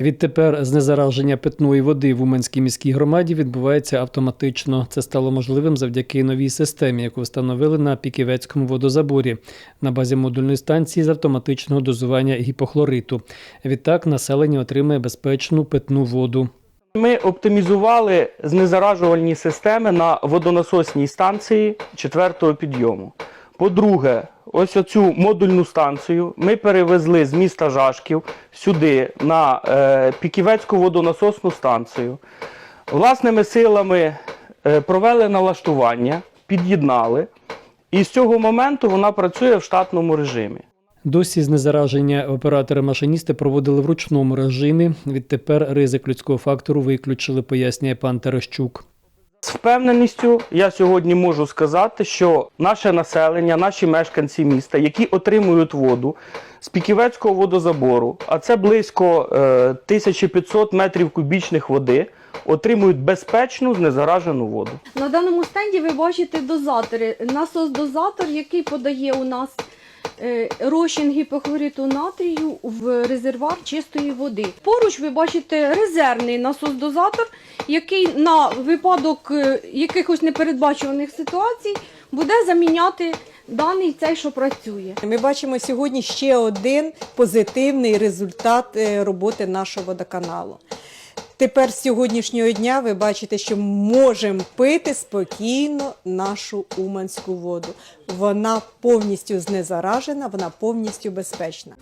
Відтепер знезараження питної води в Уманській міській громаді відбувається автоматично. Це стало можливим завдяки новій системі, яку встановили на Піківецькому водозаборі на базі модульної станції з автоматичного дозування гіпохлориту. Відтак населення отримає безпечну питну воду. Ми оптимізували знезаражувальні системи на водонасосній станції четвертого підйому. По-друге, ось оцю модульну станцію ми перевезли з міста Жашків сюди на е, Піківецьку водонасосну станцію. Власними силами е, провели налаштування, під'єднали, і з цього моменту вона працює в штатному режимі. Досі знезараження оператори-машиністи проводили в ручному режимі. Відтепер ризик людського фактору виключили, пояснює пан Терещук. З впевненістю я сьогодні можу сказати, що наше населення, наші мешканці міста, які отримують воду з Піківецького водозабору, а це близько е, 1500 метрів кубічних води, отримують безпечну знезаражену воду. На даному стенді ви бачите дозатори. Насос-дозатор, який подає у нас е, розчин гіпохлориту натрію в резервуар чистої води. Поруч ви бачите резервний насос-дозатор, який на випадок е, якихось непередбачуваних ситуацій буде заміняти даний цей, що працює. Ми бачимо сьогодні ще один позитивний результат е, роботи нашого водоканалу. Тепер з сьогоднішнього дня ви бачите, що можемо пити спокійно нашу уманську воду. Вона повністю знезаражена, вона повністю безпечна.